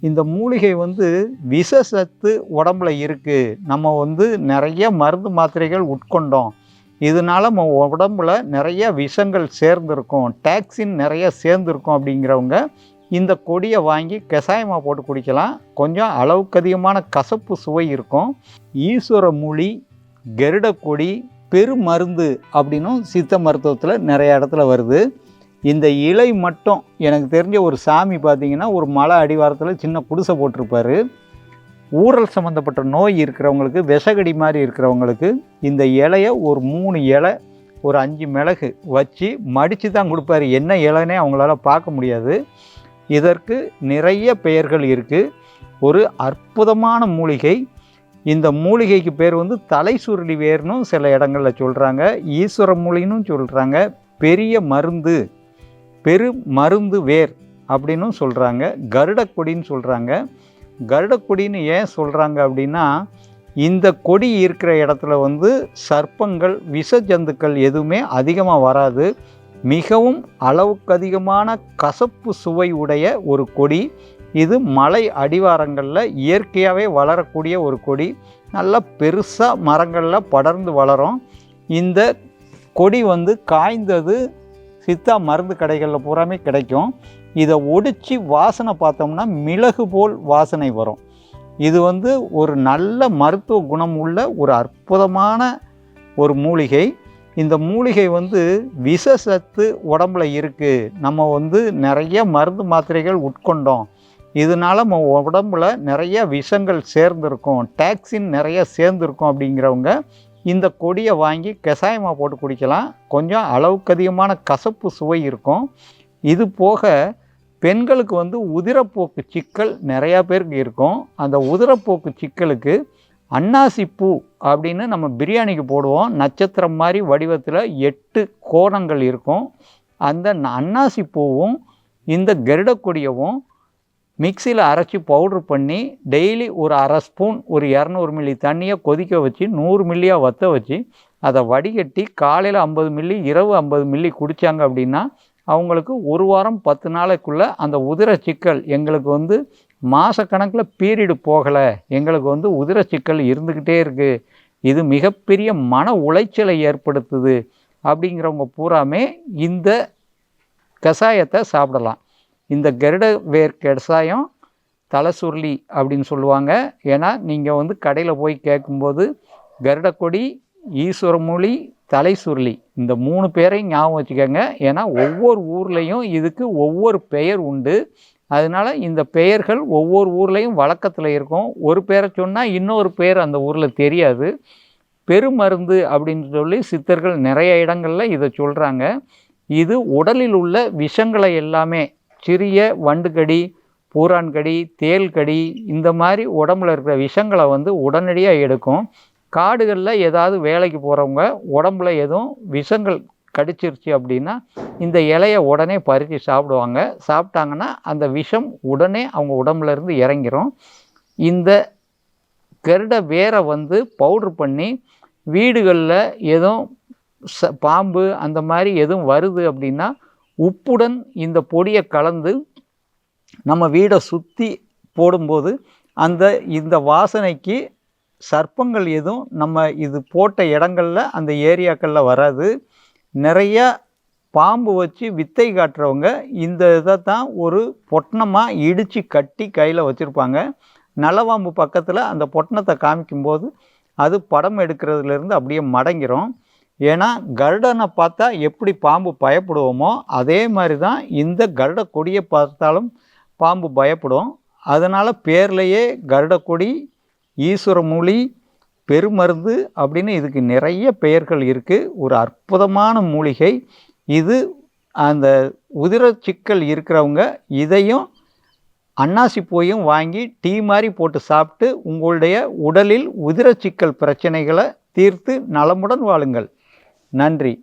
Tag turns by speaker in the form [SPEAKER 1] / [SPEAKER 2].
[SPEAKER 1] இந்த மூலிகை வந்து விஷ சத்து உடம்புல இருக்குது நம்ம வந்து நிறைய மருந்து மாத்திரைகள் உட்கொண்டோம். இதனால நம்ம உடம்புல நிறைய விஷங்கள் சேர்ந்துருக்கும். டாக்ஸின் நிறைய சேர்ந்துருக்கும் அப்படிங்கிறவங்க இந்த கொடியை வாங்கி கஷாயமாக போட்டு குடிக்கலாம். கொஞ்சம் அளவுக்கு அதிகமான கசப்பு சுவை இருக்கும். ஈஸ்வர மூலி கருடக்கொடி பெருமருந்து அப்படின்னும் சித்த மருத்துவத்தில் நிறைய இடத்துல வருது. இந்த இலை மட்டும் எனக்கு தெரிஞ்ச ஒரு சாமி பார்த்தீங்கன்னா ஒரு மலை அடிவாரத்தில் சின்ன குடிசை போட்டிருப்பாரு. ஊரல் சம்மந்தப்பட்ட நோய் இருக்கிறவங்களுக்கு விஷகடி மாதிரி இருக்கிறவங்களுக்கு இந்த இலையை ஒரு மூணு இலை ஒரு அஞ்சு மிளகு வச்சு மடித்து தான் கொடுப்பாரு. என்ன இலைனே அவங்களால பார்க்க முடியாது. இதற்கு நிறைய பெயர்கள் இருக்குது ஒரு அற்புதமான மூலிகை. இந்த மூலிகைக்கு பேர் வந்து தலை சுருளி வேர்னும் சில இடங்களில் சொல்கிறாங்க ஈஸ்வர மூலினும் சொல்கிறாங்க பெரிய மருந்து. பெரு மருந்து வேர் அப்படின்னும் சொல்கிறாங்க கருடக்கொடின்னு சொல்கிறாங்க கருடக்கொடின்னு ஏன் சொல்கிறாங்க அப்படின்னா இந்த கொடி இருக்கிற இடத்துல வந்து சர்ப்பங்கள் விஷ ஜந்துக்கள் எதுவுமே அதிகமாக வராது. மிகவும் அளவுக்கு அதிகமான கசப்பு சுவை உடைய ஒரு கொடி. இது மலை அடிவாரங்களில் இயற்கையாகவே வளரக்கூடிய ஒரு கொடி. நல்லா பெருசாக மரங்களில் படர்ந்து வளரும். இந்த கொடி வந்து காய்ந்தது சித்தா மருந்து கடைகளில் பூராமே கிடைக்கும். இதை ஒடிச்சு வாசனை பார்த்தோம்னா மிளகு போல் வாசனை வரும். இது வந்து ஒரு நல்ல மருத்துவ குணம் உள்ள ஒரு அற்புதமான ஒரு மூலிகை. இந்த மூலிகை வந்து விஷ சத்து உடம்புல இருக்குது நம்ம வந்து நிறைய மருந்து மாத்திரைகள் உட்கொண்டோம். இதனால நம்ம உடம்புல நிறைய விஷங்கள் சேர்ந்துருக்கும். டாக்ஸின் நிறைய சேர்ந்துருக்கும் அப்படிங்கிறவங்க இந்த கொடியை வாங்கி கஷாயமாக போட்டு குடிக்கலாம். கொஞ்சம் அளவுக்கு அதிகமான கசப்பு சுவை இருக்கும். இது போக பெண்களுக்கு வந்து உதிரப்போக்கு சிக்கல் நிறையா பேருக்கு இருக்கும். அந்த உதிரப்போக்கு சிக்கலுக்கு அன்னாசி பூ அப்படின்னு நம்ம பிரியாணிக்கு போடுவோம். நட்சத்திரம் மாதிரி வடிவத்தில் எட்டு கோணங்கள் இருக்கும். அந்த அன்னாசி பூவும் இந்த கருடக்கொடியவும் மிக்சியில் அரைச்சி பவுட்ரு பண்ணி டெய்லி ஒரு அரை ஸ்பூன் ஒரு இரநூறு மில்லி தண்ணியை கொதிக்க வச்சு நூறு மில்லியாக வற்ற வச்சு அதை வடிகட்டி காலையில் ஐம்பது மில்லி இரவு ஐம்பது மில்லி குடித்தாங்க அப்படின்னா அவங்களுக்கு ஒரு வாரம் பத்து நாளைக்குள்ளே அந்த உதிர சிக்கல் எங்களுக்கு வந்து மாதக்கணக்கில் பீரியடு போகலை. எங்களுக்கு வந்து உதிர சிக்கல் இருந்துக்கிட்டே இருக்குது இது மிகப்பெரிய மன உளைச்சலை ஏற்படுத்துது. அப்படிங்கிறவங்க பூராமே இந்த கஷாயத்தை சாப்பிடலாம். இந்த கருட வேர் கெடசாயம் தலை சுருளி அப்படின்னு சொல்லுவாங்க. ஏன்னா நீங்கள் வந்து கடையில் போய் கேட்கும்போது கருடக்கொடி ஈஸ்வரமொழி தலை சுருளி இந்த மூணு பேரையும் ஞாபகம் வச்சுக்கோங்க. ஏன்னா ஒவ்வொரு ஊர்லேயும் இதுக்கு ஒவ்வொரு பெயர் உண்டு. அதனால் இந்த பெயர்கள் ஒவ்வொரு ஊர்லேயும் வழக்கத்தில் இருக்கும். ஒரு பேரை சொன்னால் இன்னொரு பேர் அந்த ஊரில் தெரியாது. பெருமருந்து அப்படின்னு சொல்லி சித்தர்கள் நிறைய இடங்களில் இதை சொல்கிறாங்க இது உடலில் உள்ள விஷங்களை எல்லாமே சிறிய வண்டுக்கடி பூரான்கடி தேள்கடி இந்த மாதிரி உடம்புல இருக்கிற விஷங்களை வந்து உடனடியாக எடுக்கும். காடுகளில் ஏதாவது வேலைக்கு போகிறவங்க உடம்புல எதுவும் விஷங்கள் கடிச்சிருச்சு அப்படின்னா இந்த இலையை உடனே பறித்து சாப்பிடுவாங்க. சாப்பிட்டாங்கன்னா அந்த விஷம் உடனே அவங்க உடம்புலேருந்து இறங்கிரும். இந்த கருட வேரை வந்து பவுட்ரு பண்ணி வீடுகளில் எதுவும் ச பாம்பு அந்த மாதிரி எதுவும் வருது அப்படின்னா உப்புடன் இந்த பொடியை கலந்து நம்ம வீடை சுற்றி போடும்போது அந்த இந்த வாசனைக்கு சர்ப்பங்கள் எதுவும் நம்ம இது போட்ட இடங்களில் அந்த ஏரியாக்களில் வராது. நிறைய பாம்பு வச்சு வித்தை காட்டுறவங்க இந்த இதை தான் ஒரு பொட்டணமாக இடித்து கட்டி கையில் வச்சுருப்பாங்க. நலவாம்பு பக்கத்தில் அந்த பொட்டணத்தை காமிக்கும்போது அது படம் எடுக்கிறதுலேருந்து அப்படியே மடங்கிரும் ஏன்னா கருடனை பார்த்தா எப்படி பாம்பு பயப்படுவோமோ அதே மாதிரி தான் இந்த கருட கொடியை பார்த்தாலும் பாம்பு பயப்படும். அதனால் பேர்லேயே கருடக்கொடி ஈஸ்வரமூலி பெருமருந்து அப்படின்னு இதுக்கு நிறைய பெயர்கள் இருக்குது ஒரு அற்புதமான மூலிகை. இது அந்த உதிர சிக்கல் இருக்கிறவங்க இதையும் அன்னாசி போயும் வாங்கி டீ மாதிரி போட்டு சாப்பிட்டு உங்களுடைய உடலில் உதிர சிக்கல் பிரச்சனைகளை தீர்த்து நலமுடன் வாழுங்கள். நன்றி.